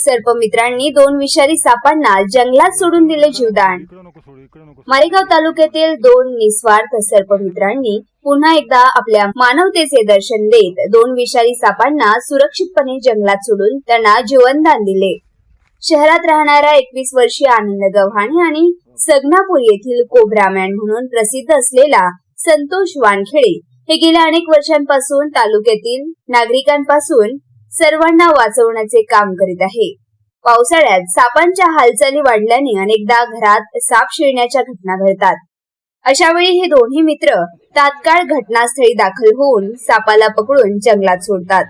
सर्पमित्रांनी दोन विषारी सापांना जंगलात सोडून दिले जीवदान. मारेगाव तालुक्यातील दोन निस्वार्थ सर्पमित्रांनी पुन्हा एकदा आपल्या मानवतेचे दर्शन देत दोन विषारी सापांना सुरक्षितपणे जंगलात सोडून त्यांना जीवनदान दिले. शहरात राहणारा एकवीस वर्षीय आनंद गव्हाणे आणि सगनापूर येथील कोब्रामॅन म्हणून प्रसिद्ध असलेला संतोष वानखेडे हे गेल्या अनेक वर्षांपासून तालुक्यातील नागरिकांपासून सर्वांना वाचवण्याचे काम करीत आहे. पावसाळ्यात सापांच्या हालचाली वाढल्याने अनेकदा घरात साप शिरण्याच्या घटना घडतात. अशा वेळी हे दोन्ही मित्र तात्काळ घटनास्थळी दाखल होऊन सापाला पकडून जंगलात सोडतात.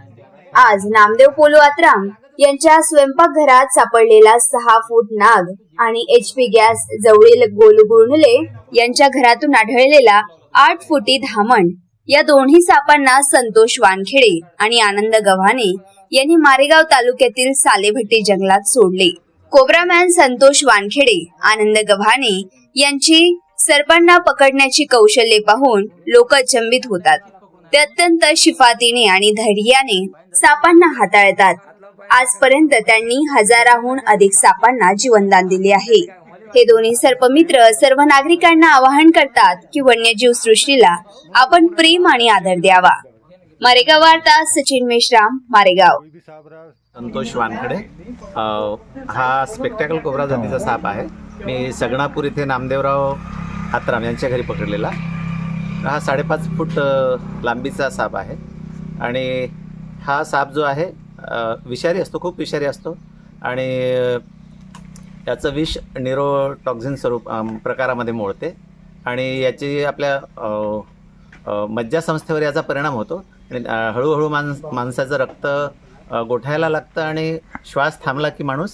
आज नामदेव पोलो आत्राम यांच्या स्वयंपाकघरात सापडलेला सहा फूट नाग आणि एचपी गॅस जवळील गोलगुणले यांच्या घरातून आढळलेला आठ फुटी धामण या दोन्ही सापांना संतोष वानखेडे आणि आनंद गव्हाणे यांनी मारेगाव तालुक्यातील सालेभट्टी जंगलात सोडले. कोब्रामॅन संतोष वानखेडे आनंद गव्हाणे यांची सर्पांना पकडण्याची कौशल्ये पाहून लोक अचंबित होतात. ते अत्यंत शिफातीने आणि धैर्याने सापांना हाताळतात. आजपर्यंत त्यांनी हजाराहून अधिक सापांना जीवनदान दिले आहे. हे दोन्ही सर्पमित्र सर्व नागरिकांना आवाहन करतात की वन्यजीव सृष्टीला आपण प्रेम आणि आदर द्यावा. मारेगाव वार्ता सचिन मेश्राम मारेगाव. संतोष वानखडे. हा स्पेक्टॅकल कोबरा जातीचा साप आहे. मी सगणापूर इथे नामदेवराव हातराम यांच्या घरी पकडलेला. हा साडेपाच फूट लांबीचा साप आहे. आणि हा साप जो आहे विषारी असतो खूप विषारी असतो. आणि याचं विष निरोटॉक्झिन स्वरूप प्रकारामध्ये मोडते. आणि याची आपल्या मज्जासंस्थेवर याचा परिणाम होतो. आणि हळूहळू माणस माणसाचं रक्त गोठायला लागतं आणि श्वास थांबला की माणूस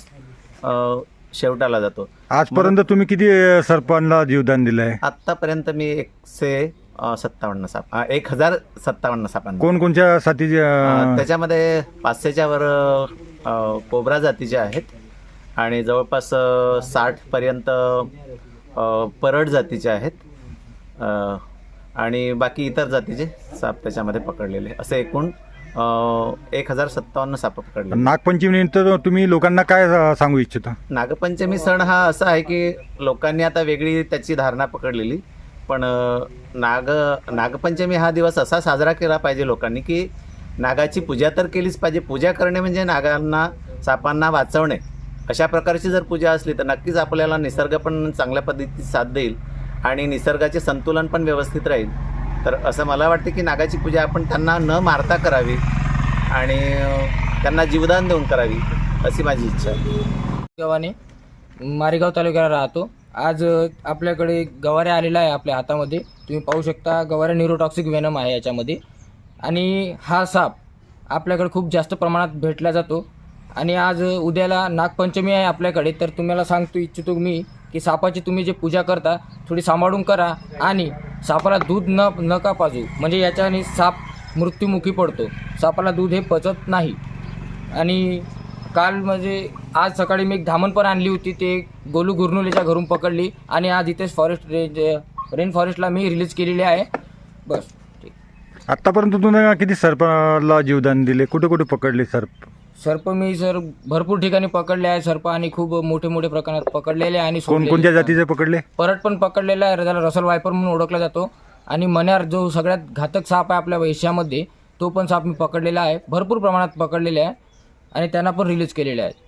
शेवटाला जातो. आजपर्यंत तुम्ही किती सर्पांना जीवदान दिलंय? आत्तापर्यंत मी एकशे सत्तावन्न साप एक हजार सत्तावन्न सापांना. कोणकोणत्या अ, त्याच्यामध्ये पाचशेच्या वर कोबरा जातीचे आहेत. आणि जवळपास साठपर्यंत परड जातीचे आहेत. आणि बाकी इतर जातीचे साप त्याच्यामध्ये पकडलेले. असे एकूण एक हजार सत्तावन्न साप पकडले नागपंचमीनिमित्त तुम्ही लोकांना काय सांगू इच्छिता? नागपंचमी सण हा असा आहे की लोकांनी आता वेगळी त्याची धारणा पकडलेली. पण नाग नागपंचमी हा दिवस असा साजरा केला पाहिजे लोकांनी की नागाची पूजा तर केलीच पाहिजे. पूजा करणे म्हणजे नागांना सापांना वाचवणे. अशा प्रकारची जर पूजा असली तर नक्कीच आपल्याला निसर्ग पण चांगल्या पद्धतीत साथ देईल आणि निसर्गाचे संतुलन पण व्यवस्थित राहील. तर असं मला वाटतं की नागाची पूजा आपण त्यांना न मारता करावी आणि त्यांना जीवदान देऊन करावी अशी माझी इच्छा आहे. गावाने मारेगाव तालुक्याला राहतो. आज आपल्याकडे गवाऱ्या आलेला आहे आपल्या हातामध्ये. तुम्ही पाहू शकता गवाऱ्या न्यूरोटॉक्सिक वेनम आहे याच्यामध्ये. आणि हा साप आपल्याकडे खूप जास्त प्रमाणात भेटला जातो. आणि आज उद्याला नागपंचमी आहे आपल्याकडे तर तुम्हाला सांगतो इच्छितो मी की सापाची तुम्ही जे पूजा करता थोडी सांभाळून करा आणि सापाला दूध न नका पाजू. म्हणजे याच्याने साप मृत्युमुखी पडतो. सापाला दूध हे पचत नाही. आणि काल म्हणजे आज सकाळी मी एक धामण पण आणली होती ते गोलू गुरनुलेच्या घरून पकडली आणि आज इथेच फॉरेस्ट रेंज रेन फॉरेस्टला मी रिलीज केलेली आहे. बस. आत्तापर्यंत आतापर्यंत तुम्ही किती सर्पाला जीवदान दिले? कुठे कुठे पकडले सर्प? सर्प मी सर भरपूर ठिकाणी पकडले आहे. सर्प आणि खूप मोठे मोठे प्रकारात पकडलेले आहे आणि सोडलेले कोणकोणत्या. जातीचे पकडले? परत पण पकडलेला आहे. त्याला रसल वायपर म्हणून ओळखला जातो. आणि मन्यार जो सगळ्यात घातक साप आहे आपल्या एशियामध्ये तो पण साप मी पकडलेला आहे. भरपूर प्रमाणात पकडलेले आहे. आणि त्यांना पण रिलीज केलेले आहे.